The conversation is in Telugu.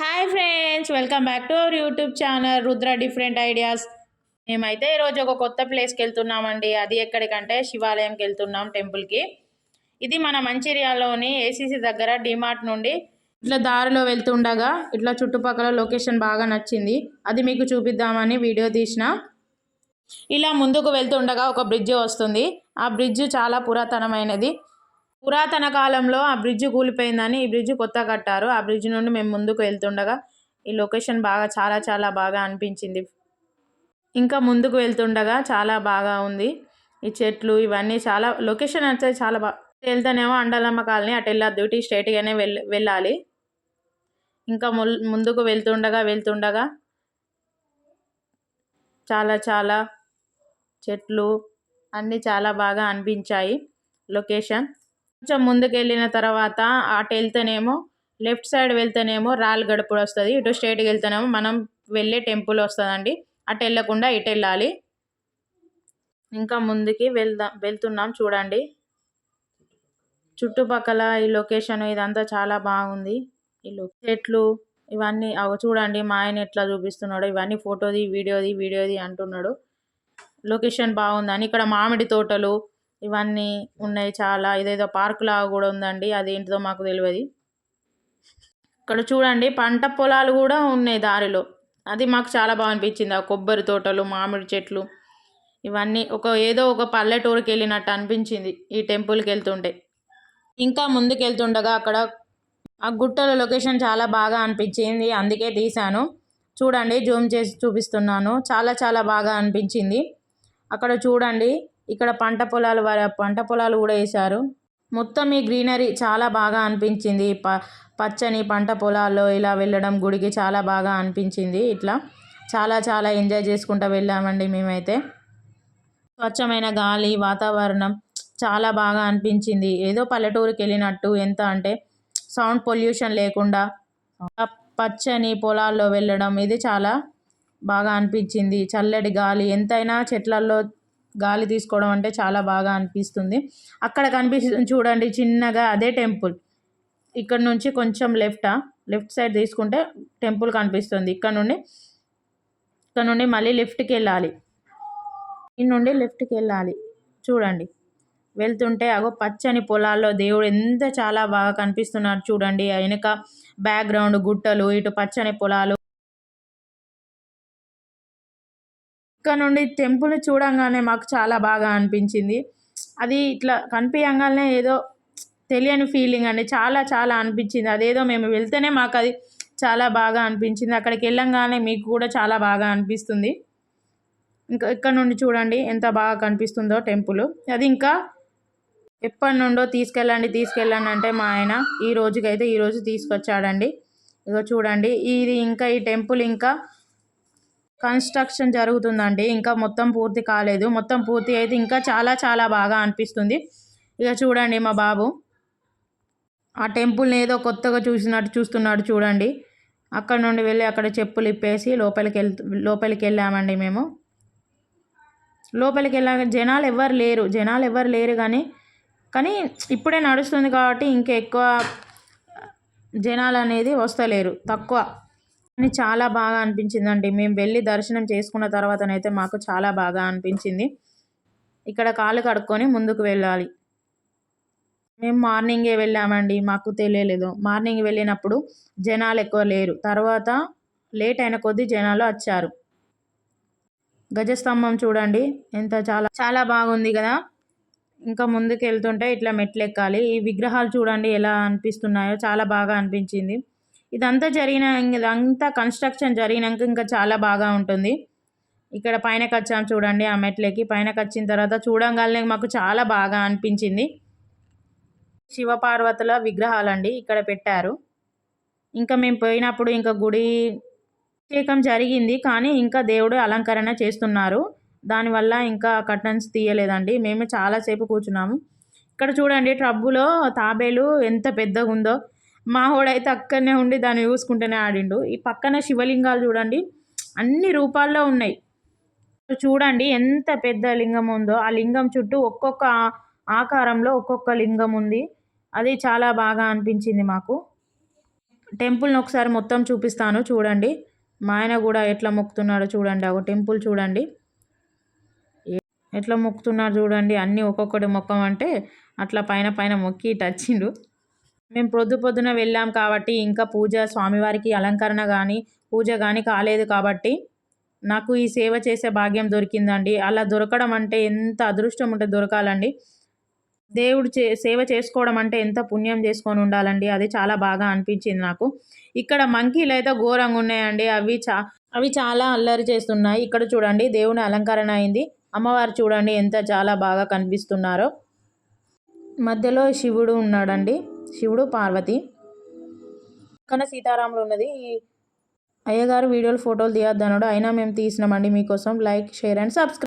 Hi friends welcome back to our YouTube channel Rudra different ideas మేమైతే ఈరోజు ఒక కొత్త ప్లేస్కి వెళ్తున్నామండి. అది ఎక్కడికంటే శివాలయంకి వెళ్తున్నాం టెంపుల్కి ఇది మన మంచిర్యాలలోని ఏసీసీ దగ్గర డిమార్ట్ నుండి ఇట్లా దారిలో వెళ్తుండగా ఇట్లా చుట్టుపక్కల లొకేషన్ బాగా నచ్చింది. అది మీకు చూపిద్దామని వీడియో తీసిన. ఇలా ముందుకు వెళ్తుండగా ఒక బ్రిడ్జ్ వస్తుంది. ఆ బ్రిడ్జ్ చాలా పురాతనమైనది. పురాతన కాలంలో ఆ బ్రిడ్జ్ కూలిపోయిందని ఈ బ్రిడ్జ్ కొత్త కట్టారు. ఆ బ్రిడ్జ్ నుండి మేము ముందుకు వెళ్తుండగా ఈ లొకేషన్ బాగా చాలా చాలా బాగా అనిపించింది. ఇంకా ముందుకు వెళ్తుండగా చాలా బాగా ఉంది. ఈ చెట్లు ఇవన్నీ చాలా లొకేషన్ అయితే చాలా బాగా వెళ్తానేమో అండలమ్మ కాలనీ అటు వెళ్ళొద్దు ఇటు స్ట్రైట్గానే వెళ్ వెళ్ళాలి. ఇంకా ముందుకు వెళ్తుండగా వెళ్తుండగా చాలా చాలా చెట్లు అన్నీ చాలా బాగా అనిపించాయి. లొకేషన్ కొంచెం ముందుకు వెళ్ళిన తర్వాత అటు వెళ్తేనేమో లెఫ్ట్ సైడ్ వెళ్తేనేమో రాల్ గడుపుడు వస్తుంది ఇటు స్ట్రైట్కి వెళ్తేనేమో మనం వెళ్ళే టెంపుల్ వస్తుందండి. అటు వెళ్ళకుండా ఇటు వెళ్ళాలి. ఇంకా ముందుకి వెళ్దాం వెళ్తున్నాం చూడండి. చుట్టుపక్కల ఈ లొకేషన్ ఇదంతా చాలా బాగుంది. ఈ చెట్లు ఇవన్నీ చూడండి మా ఆయన ఎట్లా చూపిస్తున్నాడు ఇవన్నీ ఫోటోది వీడియోది వీడియోది అంటున్నాడు. లొకేషన్ బాగుందని ఇక్కడ మామిడి తోటలు ఇవన్నీ ఉన్నాయి చాలా. ఇదేదో పార్క్ లాగా కూడా ఉందండి. అదేంటిదో మాకు తెలియదు ఇక్కడ చూడండి పంట పొలాలు కూడా ఉన్నాయి దారిలో. అది మాకు చాలా బాగా అనిపించింది. ఆ కొబ్బరి తోటలు మామిడి చెట్లు ఇవన్నీ ఒక ఏదో ఒక పల్లెటూరుకి వెళ్ళినట్టు అనిపించింది ఈ టెంపుల్కి వెళ్తుంటే. ఇంకా ముందుకు వెళ్తుండగా అక్కడ ఆ గుట్టల లొకేషన్ చాలా బాగా అనిపించింది. అందుకే తీశాను. చూడండి జూమ్ చేసి చూపిస్తున్నాను. చాలా చాలా బాగా అనిపించింది. అక్కడ చూడండి ఇక్కడ పంట పొలాలు పంట పొలాలు కూడా వేశారు. మొత్తం ఈ గ్రీనరీ చాలా బాగా అనిపించింది. ప పచ్చని పంట పొలాల్లో ఇలా వెళ్ళడం గుడికి చాలా బాగా అనిపించింది. ఇట్లా చాలా చాలా ఎంజాయ్ చేసుకుంటూ వెళ్ళామండి మేమైతే. స్వచ్ఛమైన గాలి వాతావరణం చాలా బాగా అనిపించింది. ఏదో పల్లెటూరుకి వెళ్ళినట్టు ఎంత అంటే సౌండ్ పొల్యూషన్ లేకుండా పచ్చని పొలాల్లో వెళ్ళడం ఇది చాలా బాగా అనిపించింది. చల్లటి గాలి ఎంతైనా చెట్లల్లో గాలి తీసుకోవడం అంటే చాలా బాగా అనిపిస్తుంది. అక్కడ కనిపిస్తుంది చూడండి చిన్నగా అదే టెంపుల్. ఇక్కడ నుంచి కొంచెం లెఫ్టా లెఫ్ట్ సైడ్ తీసుకుంటే టెంపుల్ కనిపిస్తుంది. ఇక్కడ నుండి ఇక్కడ నుండి మళ్ళీ లెఫ్ట్కి వెళ్ళాలి. ఈ నుండి లెఫ్ట్కి వెళ్ళాలి. చూడండి. వెళ్తుంటే అగో పచ్చని పొలాల్లో దేవుడు ఎంత చాలా బాగా కనిపిస్తున్నారు చూడండి. వెనుక బ్యాక్గ్రౌండ్ గుట్టలు ఇటు పచ్చని పొలాలు. ఇక్కడ నుండి టెంపుల్ చూడంగానే మాకు చాలా బాగా అనిపించింది. అది ఇట్లా కనిపించగానే ఏదో తెలియని ఫీలింగ్ అండి. చాలా చాలా అనిపించింది. అదేదో మేము వెళ్తేనే మాకు అది చాలా బాగా అనిపించింది. అక్కడికి వెళ్ళంగానే మీకు కూడా చాలా బాగా అనిపిస్తుంది. ఇంకా ఇక్కడ నుండి చూడండి ఎంత బాగా కనిపిస్తుందో టెంపుల్. అది ఇంకా ఎప్పటి నుండో తీసుకెళ్ళండి తీసుకెళ్ళండి అంటే మా ఆయన ఈ రోజుకైతే ఈరోజు తీసుకొచ్చాడండి. ఇగో చూడండి. ఇది ఇంకా ఈ టెంపుల్ ఇంకా కన్స్ట్రక్షన్ జరుగుతుందండి. ఇంకా మొత్తం పూర్తి కాలేదు. మొత్తం పూర్తి అయితే ఇంకా చాలా చాలా బాగా అనిపిస్తుంది. ఇక చూడండి మా బాబు. ఆ టెంపుల్ని ఏదో కొత్తగా చూసినట్టు చూస్తున్నాడు చూడండి. అక్కడ నుండి వెళ్ళి అక్కడ చెప్పులు ఇప్పేసి లోపలికి వెళ్ లోపలికి వెళ్ళామండి మేము. లోపలికి వెళ్ళాక జనాలు ఎవరు లేరు. జనాలు ఎవరు లేరు కానీ కానీ ఇప్పుడే నడుస్తుంది కాబట్టి ఇంకా ఎక్కువ జనాలు అనేది వస్తలేరు. తక్కువ. కానీ చాలా బాగా అనిపించిందండి. మేము వెళ్ళి దర్శనం చేసుకున్న తర్వాతనైతే మాకు చాలా బాగా అనిపించింది. ఇక్కడ కాలు కడుక్కొని ముందుకు వెళ్ళాలి. మేము మార్నింగే వెళ్ళామండి. మాకు తెలియలేదు. మార్నింగ్ వెళ్ళినప్పుడు జనాలు ఎక్కువ లేరు. తర్వాత లేట్ అయిన కొద్దీ జనాలు వచ్చారు. గజస్తంభం చూడండి. ఎంత చాలా చాలా బాగుంది కదా. ఇంకా ముందుకు వెళ్తుంటే ఇట్లా మెట్లు ఎక్కాలి ఈ విగ్రహాలు చూడండి ఎలా అనిపిస్తున్నాయో చాలా బాగా అనిపించింది. ఇదంతా జరిగిన ఇదంతా కన్స్ట్రక్షన్ జరిగినాక ఇంకా చాలా బాగా ఉంటుంది. ఇక్కడ పైనకి వచ్చాం చూడండి ఆ మెట్లకి. పైనకి వచ్చిన తర్వాత చూడంగానే మాకు చాలా బాగా అనిపించింది. శివపార్వతుల విగ్రహాలండి ఇక్కడ పెట్టారు. ఇంకా మేము పోయినప్పుడు ఇంకా గుడి అభిషేకం జరిగింది కానీ ఇంకా దేవుడు అలంకరణ చేస్తున్నారు. దానివల్ల ఇంకా కర్టన్స్ తీయలేదండి. మేము చాలాసేపు కూర్చున్నాము. ఇక్కడ చూడండి ట్రబ్బులో తాబేలు ఎంత పెద్దగా ఉందో మాహోడైతే అక్కడనే ఉండి దాన్ని చూసుకుంటూనే ఆడిండు. ఈ పక్కన శివలింగాలు చూడండి. అన్ని రూపాల్లో ఉన్నాయి. చూడండి ఎంత పెద్ద లింగం ఉందో. ఆ లింగం చుట్టూ ఒక్కొక్క ఆకారంలో ఒక్కొక్క లింగం ఉంది. అది చాలా బాగా అనిపించింది మాకు. టెంపుల్ని ఒకసారి మొత్తం చూపిస్తాను చూడండి. మా ఆయన కూడా ఎట్లా మొక్కుతున్నాడో చూడండి. ఒక టెంపుల్ చూడండి. ఎట్లా మొక్కుతున్నాడు చూడండి. అన్నీ ఒక్కొక్కటి మొక్కమంటే అట్లా పైన పైన మొక్కి టచ్చిండు. మేము పొద్దు పొద్దున వెళ్ళాం కాబట్టి ఇంకా పూజ స్వామివారికి అలంకరణ కానీ పూజ కానీ కాలేదు కాబట్టి నాకు ఈ సేవ చేసే భాగ్యం దొరికిందండి. అలా దొరకడం అంటే ఎంత అదృష్టం ఉంటే దొరకాలండి. దేవుడు చే సేవ చేసుకోవడం అంటే ఎంత పుణ్యం చేసుకొని ఉండాలండి అది చాలా బాగా అనిపించింది నాకు. ఇక్కడ మంకీలు అయితే ఘోరంగా ఉన్నాయండి. అవి చా అవి చాలా అల్లరి చేస్తున్నాయి. ఇక్కడ చూడండి దేవుని అలంకరణ అయింది. అమ్మవారు చూడండి ఎంత చాలా బాగా కనిపిస్తున్నారో. మధ్యలో శివుడు ఉన్నాడండి. శివుడు పార్వతి. పక్కన సీతారాములు ఉన్నది. ఈ అయ్యగారు వీడియోలు ఫోటోలు తీయొద్దన్నాడు అయినా మేము తీసినామండి మీకోసం. Like share and subscribe.